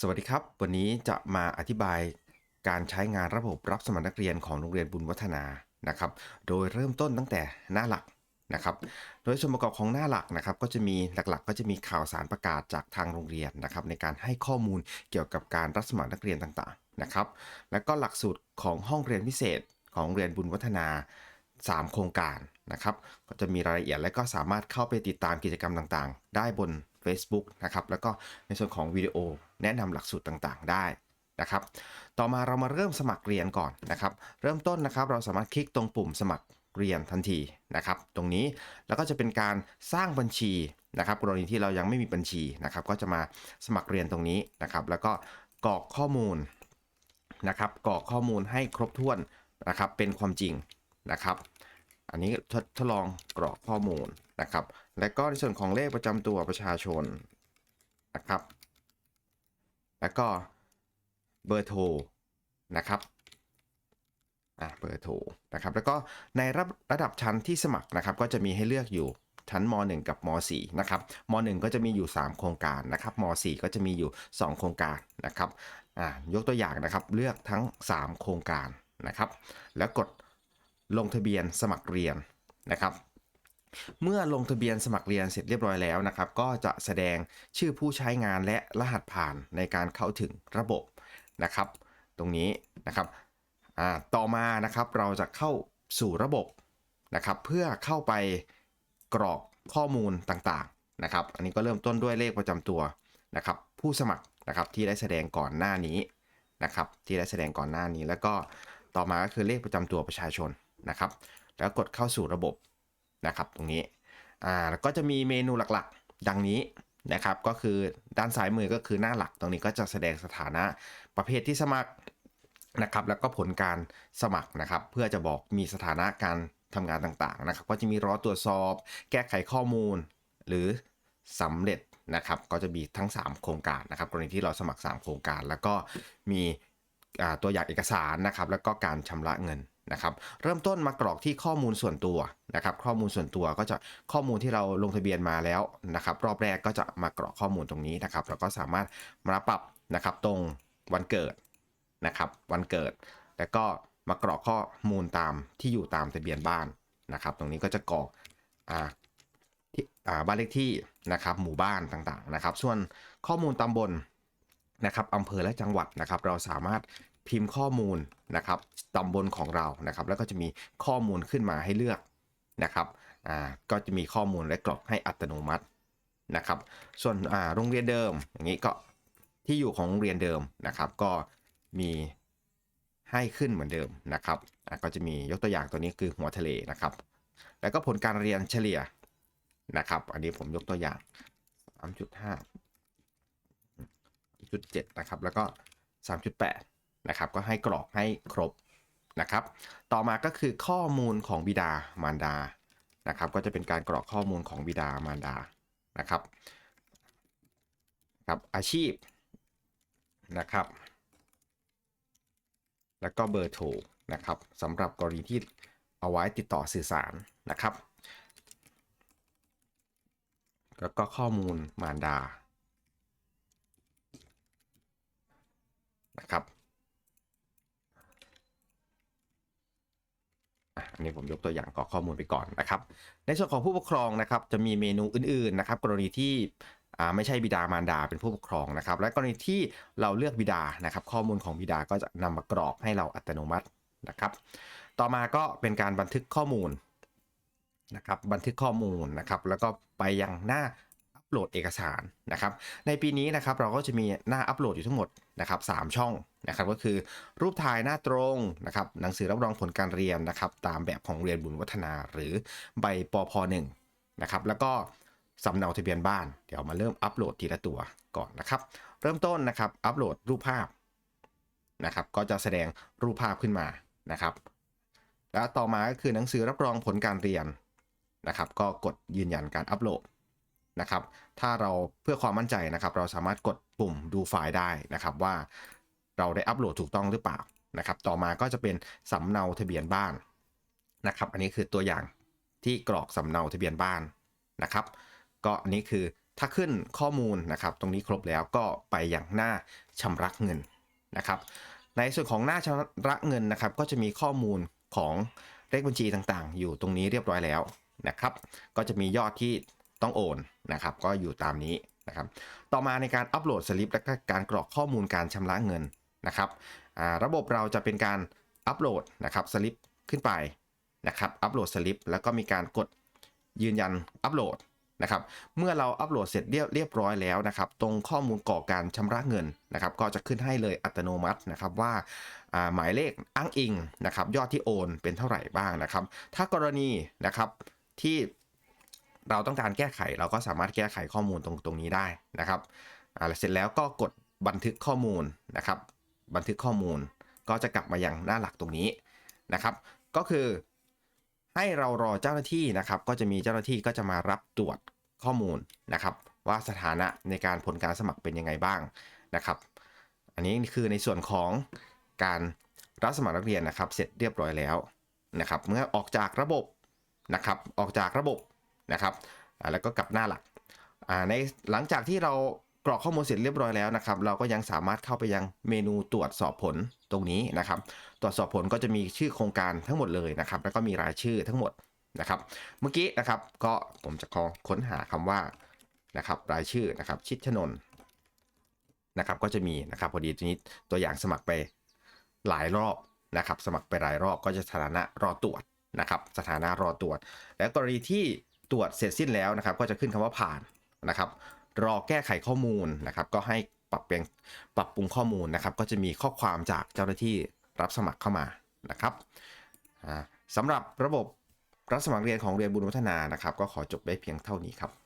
สวัสดีครับ วันนี้จะมาอธิบายการใช้งานระบบรับสมัครนักเรียนของโรงเรียนบุญวัฒนานะครับ โดยเริ่มต้นตั้งแต่หน้าหลักนะครับ โดยส่วนประกอบของหน้าหลักนะครับ ก็จะมีหลักๆ ก็จะมีข่าวสารประกาศจากทางโรงเรียนนะครับ ในการให้ข้อมูลเกี่ยวกับการรับสมัครนักเรียนต่างๆนะครับ แล้วก็หลักสูตรของห้องเรียนพิเศษของโรงเรียนบุญวัฒนา 3 โครงการนะครับ ก็จะมีรายละเอียดและก็สามารถเข้าไปติดตามกิจกรรมต่างๆ ได้บน Facebook นะครับแล้วก็ในส่วนของวิดีโอแนะนำหลักสูตรต่างๆ ได้นะครับ ต่อมาเรามาเริ่มสมัครเรียนก่อนนะครับ เริ่มต้นนะครับเราสามารถคลิกตรงปุ่มสมัครเรียนทันทีนะครับ ตรงนี้แล้วก็จะเป็นการสร้างบัญชีนะครับกรณีที่เรายังไม่มีบัญชีนะครับ ก็จะมาสมัครเรียนตรงนี้นะครับ แล้วก็กรอกข้อมูลนะครับกรอกข้อมูลให้ครบถ้วนนะครับเป็นความจริงนะครับ อันนี้ทดทดลองกรอกข้อมูลนะครับ และก็ในส่วนของเลขประจำตัวประชาชนนะครับ แล้วก็เบอร์โทรนะครับอะเบอร์โทรนะครับแล้วก็ในระระดับชั้นที่สมัครนะครับ ก็จะมีให้เลือกอยู่ชั้นม .1 กับม .4 นะครับม .1 ก็จะมีอยู่ 3 โครงการนะครับม .4 ก็จะมีอยู่ 2 โครงการนะครับอ่ายกตัวอย่างนะครับเลือกทั้ง 3 โครงการนะครับ แล้วกดลงทะเบียนสมัครเรียนนะครับ เมื่อลงทะเบียนสมัครเรียนเสร็จเรียบร้อยแล้วนะครับ ก็จะแสดงชื่อผู้ใช้งานและรหัสผ่านในการเข้าถึงระบบนะครับ ตรงนี้นะครับต่อมานะครับเราจะเข้าสู่ระบบนะครับ เพื่อเข้าไปกรอกข้อมูลต่างๆนะครับ อันนี้ก็เริ่มต้นด้วยเลขประจำตัวนะครับ ผู้สมัครนะครับที่ได้แสดงก่อนหน้านี้นะครับ ที่ได้แสดงก่อนหน้านี้ แล้วก็ต่อมาก็คือเลขประจำตัวประชาชนนะครับ แล้วกดเข้าสู่ระบบ นะครับตรงนี้อ่าแล้วก็จะมีเมนูหลักๆ ดังนี้นะครับ ก็คือด้านซ้ายมือก็คือหน้าหลักตรงนี้ก็จะแสดงสถานะประเภทที่สมัครนะครับแล้วก็ผลการสมัครนะครับ เพื่อจะบอกมีสถานะการทำงานต่างๆนะครับ ก็จะมีรอตรวจสอบ แก้ไขข้อมูล หรือสำเร็จนะครับ ก็จะมีทั้ง 3 โครงการนะครับ กรณีที่เราสมัคร 3 โครงการ แล้วก็มีตัวอย่างเอกสารนะครับ แล้วก็การชำระเงินนะครับ เริ่มต้นมากรอกที่ข้อมูลส่วนตัว นะครับข้อมูลส่วนตัวก็จะข้อมูลที่เราลงทะเบียนมาแล้วนะครับรอบแรกก็จะมากรอกข้อมูลตรงนี้นะครับแล้วก็สามารถมาปรับนะครับตรงวันเกิดนะครับวันเกิด แล้วก็มากรอกข้อมูลตามที่อยู่ตามทะเบียนบ้านนะครับ ตรงนี้ก็จะกรอกอ่าที่อ่าบ้านเลขที่นะครับหมู่บ้านต่างๆนะครับ ส่วนข้อมูลตำบลนะครับอำเภอและจังหวัดนะครับ เราสามารถพิมพ์ข้อมูลนะครับตำบลของเรานะครับ แล้วก็จะมีข้อมูลขึ้นมาให้เลือก นะครับอ่าก็จะมีข้อมูลและกรอกให้อัตโนมัตินะครับ ส่วนอ่าโรงเรียนเดิมอย่างนี้ก็ที่อยู่ของโรงเรียนเดิมนะครับ ก็มีให้ขึ้นเหมือนเดิมนะครับอะก็จะมียกตัวอย่างตัวนี้คือหัวทะเลนะครับ แล้วก็ผลการเรียนเฉลี่ยนะครับ อันนี้ผมยกตัวอย่าง 3.5จุด7นะครับ แล้วก็ 3.8 นะครับ ก็ให้กรอกให้ครบ นะครับ ต่อมาก็คือข้อมูลของบิดามารดานะครับ ก็จะเป็นการกรอกข้อมูลของบิดามารดานะครับครับอาชีพนะครับ แล้วก็เบอร์โทรนะครับสำหรับกรณีที่เอาไว้ติดต่อสื่อสารนะครับ แล้วก็ข้อมูลมารดานะครับอะอัน นี่ผมยกตัวอย่างกรอกข้อมูลไปก่อนนะครับ ในส่วนของผู้ปกครองนะครับจะมีเมนูอื่นๆนะครับ กรณีที่ไม่ใช่บิดามารดาเป็นผู้ปกครองนะครับ และกรณีที่เราเลือกบิดานะครับ ข้อมูลของบิดาก็จะนำมากรอกให้เราอัตโนมัตินะครับ ต่อมาก็เป็นการบันทึกข้อมูลนะครับบันทึกข้อมูลนะครับ แล้วก็ไปยังหน้า โหลดเอกสารนะครับในปีนี้นะครับเราก็จะมีหน้าอัปโหลดอยู่ทั้งหมดนะครับสามช่องนะครับก็คือรูปถ่ายหน้าตรงนะครับหนังสือรับรองผลการเรียนนะครับตามแบบของเรียนบุญวัฒนาหรือใบปพหนึ่งนะครับแล้วก็สำเนาทะเบียนบ้าน เดี๋ยวมาเริ่มอัปโหลดทีละตัวก่อนนะครับ เริ่มต้นนะครับอัปโหลดรูปภาพนะครับก็จะแสดงรูปภาพขึ้นมานะครับแล้วต่อมาก็คือหนังสือรับรองผลการเรียนนะครับ ก็กดยืนยันการอัปโหลด นะครับ ถ้าเราเพื่อความมั่นใจนะครับ เราสามารถกดปุ่มดูไฟล์ได้นะครับว่าเราได้อัปโหลดถูกต้องหรือเปล่านะครับ ต่อมาก็จะเป็นสำเนาทะเบียนบ้านนะครับ อันนี้คือตัวอย่างที่กรอกสำเนาทะเบียนบ้านนะครับ ก็อันนี้คือถ้าขึ้นข้อมูลนะครับ ตรงนี้ครบแล้วก็ไปอย่างหน้าชำระเงินนะครับ ในส่วนของหน้าชำระเงินนะครับ ก็จะมีข้อมูลของเลขบัญชีต่างๆ อยู่ตรงนี้เรียบร้อยแล้วนะครับ ก็จะมียอดที่ ต้องโอนนะครับก็อยู่ตามนี้นะครับต่อมาในการอัปโหลดสลิปและก็การกรอกข้อมูลการชำระเงินนะครับระบบเราจะเป็นการอัปโหลดนะครับสลิปขึ้นไปนะครับอัปโหลดสลิปแล้วก็มีการกดยืนยันอัปโหลดนะครับเมื่อเราอัปโหลดเสร็จเรียบเรียบร้อยแล้วนะครับ ตรงข้อมูลกรอกการชำระเงินนะครับ ก็จะขึ้นให้เลยอัตโนมัตินะครับว่าหมายเลขอ้างอิงนะครับ ยอดที่โอนเป็นเท่าไหร่บ้างนะครับ ถ้ากรณีนะครับที่ เราต้องการแก้ไขเราก็สามารถแก้ไขข้อมูลตรงตรงนี้ได้นะครับอ่าเสร็จแล้วก็กดบันทึกข้อมูลนะครับ บันทึกข้อมูลก็จะกลับมายังหน้าหลักตรงนี้นะครับ ก็คือให้เรารอเจ้าหน้าที่นะครับ ก็จะมีเจ้าหน้าที่ก็จะมารับตรวจข้อมูลนะครับ ว่าสถานะในการผลการสมัครเป็นยังไงบ้างนะครับ อันนี้คือในส่วนของการรับสมัครนักเรียนนะครับ เสร็จเรียบร้อยแล้วนะครับ เมื่อออกจากระบบนะครับ ออกจากระบบ นะครับแล้วก็กลับหน้าหลักในหลังจากที่เรากรอกข้อมูลเสร็จเรียบร้อยแล้วนะครับ เราก็ยังสามารถเข้าไปยังเมนูตรวจสอบผลตรงนี้นะครับ ตรวจสอบผลก็จะมีชื่อโครงการทั้งหมดเลยนะครับ แล้วก็มีรายชื่อทั้งหมดนะครับ เมื่อกี้นะครับก็ผมจะขอค้นหาคำว่านะครับรายชื่อนะครับชิดชนนนะครับก็จะมีนะครับพอดีทีนี้ตัวอย่างสมัครไปหลายรอบนะครับ สมัครไปหลายรอบก็จะสถานะรอตรวจนะครับ สถานะรอตรวจ และกรณีที่ ตรวจเสร็จสิ้นแล้วนะครับ ก็จะขึ้นคำว่าผ่านนะครับ รอแก้ไขข้อมูลนะครับ ก็ให้ปรับเปลี่ยนปรับปรุงข้อมูลนะครับ ก็จะมีข้อความจากเจ้าหน้าที่รับสมัครเข้ามานะครับอ่าสำหรับระบบรับสมัครเรียนของเรียนบุญวัฒนานะครับ ก็ขอจบไว้เพียงเท่านี้ครับ